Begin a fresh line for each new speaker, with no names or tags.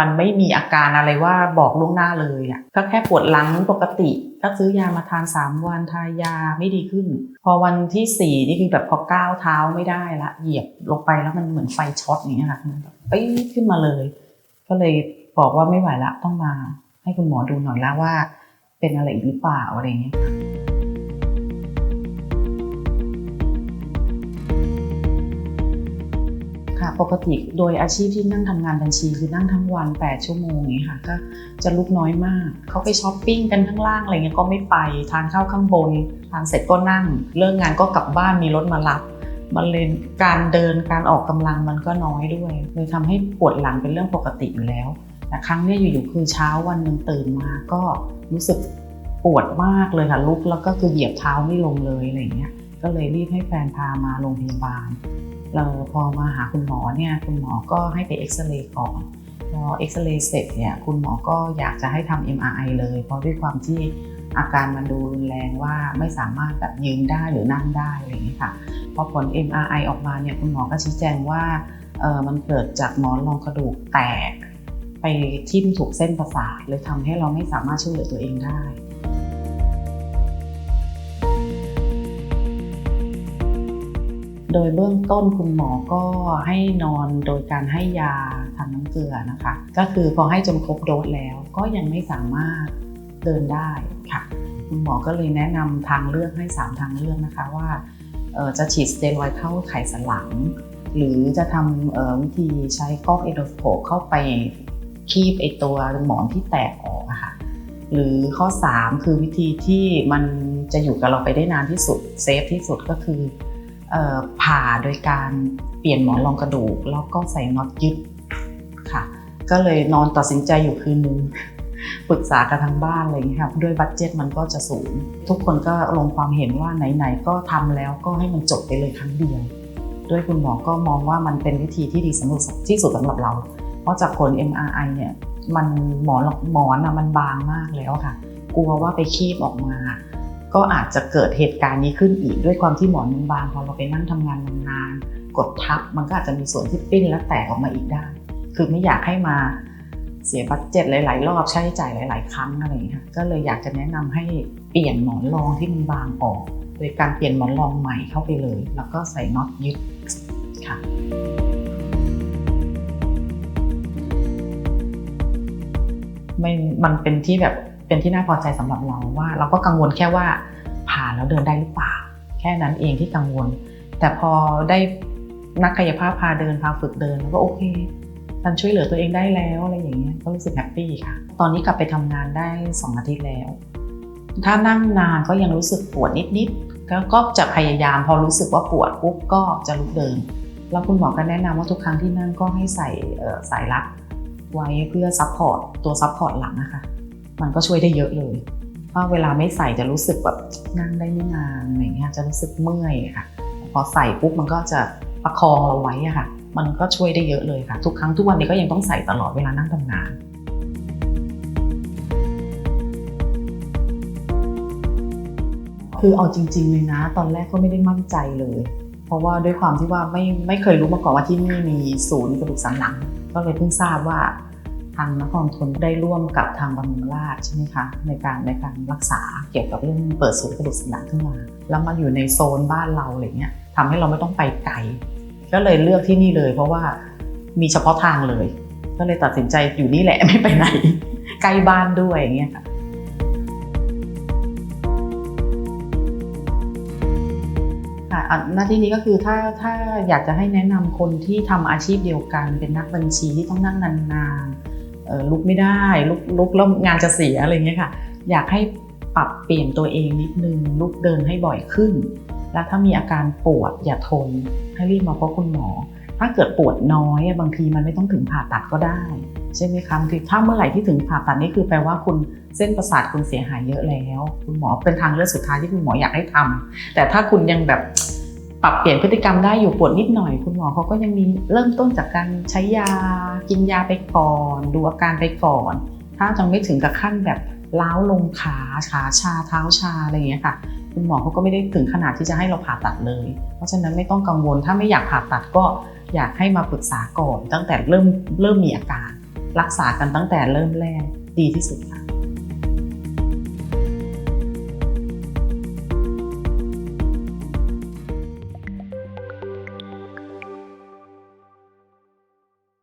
มันไม่มีอาการอะไรว่าบอกล่วงหน้าเลยอะก็แค่ปวดหลังปกติ ก็ซื้อยามาทาน 3 วันทายาไม่ดีขึ้น พอวันที่ 4 นี่คือแบบพอก้าวเท้าไม่ได้ละ เหยียบลงไปแล้วมันเหมือนไฟช็อตอย่างเงี้ยค่ะมันแบบปี๊ดขึ้นมาเลย ก็เลยบอกว่าไม่ไหวละต้องมา ให้คุณหมอดูหน่อยละว่า เป็นอะไรหรือเปล่าอะไรเงี้ย ปกติโดยอาชีพที่นั่งทำงานบัญชีคือนั่งทั้งวัน 8 ชั่วโมงอย่างนี้ค่ะก็จะลุกน้อยมาก เขาไปช้อปปิ้งกันข้างล่างอะไรเงี้ยก็ไม่ไปทานข้าวข้างบน ทานเสร็จก็นั่ง เลิกงานก็กลับบ้านมีรถมารับมันเลยการเดินการออกกำลังมันก็น้อยด้วยเลยทำให้ปวดหลังเป็นเรื่องปกติอยู่แล้วแต่ครั้งนี้อยู่ๆคือเช้าวันหนึ่งตื่นมาก็รู้สึกปวดมากเลยค่ะลุกแล้วก็คือเหยียบเท้าไม่ลงเลยอะไรเงี้ยก็เลยรีบให้แฟนพามาโรงพยาบาล เราพอมาหาคุณหมอเนี่ยคุณหมอก็ให้ไปเอ็กซเรย์ก่อนพอเอ็กซเรย์เสร็จเนี่ยคุณหมอก็อยากจะให้ทำ MRI เลย เพราะด้วยความที่อาการมันดูรุนแรงว่าไม่สามารถแบบยืนได้หรือนั่งได้อะไรอย่างนี้ค่ะ พอผล MRI ออกมาเนี่ยคุณหมอก็ชี้แจงว่าเออมันเกิดจากหมอนรองกระดูกแตก ไปทิ่มถูกเส้นประสาทเลยทำให้เราไม่สามารถช่วยเหลือตัวเองได้ โดยเบื้องต้นคุณหมอก็ให้นอนโดยการให้ยาทางน้ำเกลือนะคะ ก็คือพอให้จนครบโดสแล้วก็ยังไม่สามารถเดินได้ค่ะ คุณหมอก็เลยแนะนำทางเลือกให้ 3 ทางเลือกนะคะว่าจะฉีดสเตียรอยด์เข้าไขสันหลัง หรือจะทำวิธีใช้กล้องเอโดสโคปเข้าไปคีบไอตัวหมอนที่แตกออกค่ะ หรือข้อ 3 คือวิธีที่มันจะอยู่กับเราไปได้นานที่สุดเซฟที่สุดก็คือ ผ่าโดยการเปลี่ยนหมอนรองกระดูก แล้วก็ใส่น็อตยึดค่ะ ก็เลยนอนตัดสินใจอยู่คืนนึงปรึกษากับทางบ้านอะไรอย่างเงี้ยครับด้วยบัตเจ็ตมันก็จะสูง ทุกคนก็ลงความเห็นว่าไหนๆก็ทำแล้วก็ให้มันจบไปเลยครั้งเดียว ด้วยคุณหมอก็มองว่ามันเป็นวิธีที่ดีสำหรับที่สุดสำหรับเรา เพราะจากผล MRI เนี่ยมันหมอนหมอนอะมันบางมากแล้วค่ะ กลัวว่าไปคีบออกมา ก็อาจจะเกิดเหตุการณ์นี้ขึ้นอีกด้วยความที่หมอนมันบางพอเราไปนั่งทำงานนานๆกดทับมันก็อาจจะมีส่วนที่ปิ้นและแตกออกมาอีกได้ คือไม่อยากให้มาเสียบัตเจ็ตหลาย ๆ รอบใช้จ่ายหลาย ๆ ครั้งอะไรอย่างเงี้ยค่ะก็เลยอยากจะแนะนำให้เปลี่ยนหมอนรองที่มันบางออก โดยการเปลี่ยนหมอนรองใหม่เข้าไปเลย แล้วก็ใส่น็อตยึดค่ะไม่มันเป็นที่แบบ เป็นที่น่าพอใจสำหรับเราว่า เราก็กังวลแค่ว่าผ่าแล้วเดินได้หรือเปล่า แค่นั้นเองที่กังวล แต่พอได้นักกายภาพพาเดินพาฝึกเดินแล้วก็โอเคฉันช่วยเหลือตัวเองได้แล้วอะไรอย่างเงี้ยก็รู้สึกแฮปปี้ค่ะ ตอนนี้กลับไปทำงานได้2อาทิตย์แล้ว ถ้านั่งนานก็ยังรู้สึกปวดนิดๆก็ก็จะพยายามพอรู้สึกว่าปวดปุ๊บก็จะลุกเดิน แล้วคุณหมอก็แนะนำว่าทุกครั้งที่นั่งก็ให้ใส่สายรัดไว้เพื่อซัพพอร์ตตัวซัพพอร์ตหลังนะคะ มันก็ช่วยได้เยอะเลยเพราเวลาไม่ใส่จะรู้สึกแบบนั่งได้ไม่นานอะไรเงี้ยจะรู้สึกเมื่อยค่ะ พอใส่ปุ๊บมันก็จะประคองเราไว้อะค่ะ มันก็ช่วยได้เยอะเลยค่ะ ทุกครั้งทุกวันนี้ก็ยังต้องใส่ตลอดเวลานั่งทำงานคือเอาจริงๆเลยนะ ตอนแรกก็ไม่ได้มั่นใจเลย เพราะว่าด้วยความที่ว่าไม่ไม่เคยรู้มาก่อนว่าที่นี่มีศูนย์กระดูกสันหลัง ก็เลยเพิ่งทราบว่า ทางนครทนได้ร่วมกับทางบำรุงราชใช่ไหมคะในการในการรักษาเกี่ยวกับเรื่องเปิดศูนย์กระดูกสันหลังขึ้นมา แล้วมาอยู่ในโซนบ้านเราอะไรเงี้ยทำให้เราไม่ต้องไปไกลก็เลยเลือกที่นี่เลย เพราะว่ามีเฉพาะทางเลย ก็เลยตัดสินใจอยู่นี่แหละไม่ไปไหนใกล้บ้านด้วยอย่างเงี้ยค่ะอะหน้าที่นี้ก็คือถ้าถ้าอยากจะให้แนะนำคนที่ทำอาชีพเดียวกัน เป็นนักบัญชีที่ต้องนั่งนานๆ ลุกไม่ได้ลุกลุกแล้วงานจะเสียอะไรเงี้ยค่ะ อยากให้ปรับเปลี่ยนตัวเองนิดนึงลุกเดินให้บ่อยขึ้น แล้วถ้ามีอาการปวดอย่าทนให้รีบมาพบคุณหมอ ถ้าเกิดปวดน้อยบางทีมันไม่ต้องถึงผ่าตัดก็ได้ใช่ไหมคะบางทีถ้าเมื่อไหร่ที่ถึงผ่าตัดนี่คือแปลว่าคุณเส้นประสาทคุณเสียหายเยอะแล้ว คุณหมอเป็นทางเลือกสุดท้ายที่คุณหมออยากให้ทำแต่ถ้าคุณยังแบบ ปรับเปลี่ยนพฤติกรรมได้อยู่ปวดนิดหน่อย คุณหมอเขาก็ยังมีเริ่มต้นจากการใช้ยา กินยาไปก่อน ดูอาการไปก่อน ถ้าจังไม่ถึงกับขั้นแบบล้าวลงขาขาชาเท้าชาอะไรอย่างเงี้ยค่ะ คุณหมอเขาก็ไม่ได้ถึงขนาดที่จะให้เราผ่าตัดเลย เพราะฉะนั้นไม่ต้องกังวลถ้าไม่อยากผ่าตัดก็อยากให้มาปรึกษาก่อน ตั้งแต่เริ่มเริ่มมีอาการ รักษากันตั้งแต่เริ่มแรกดีที่สุดค่ะ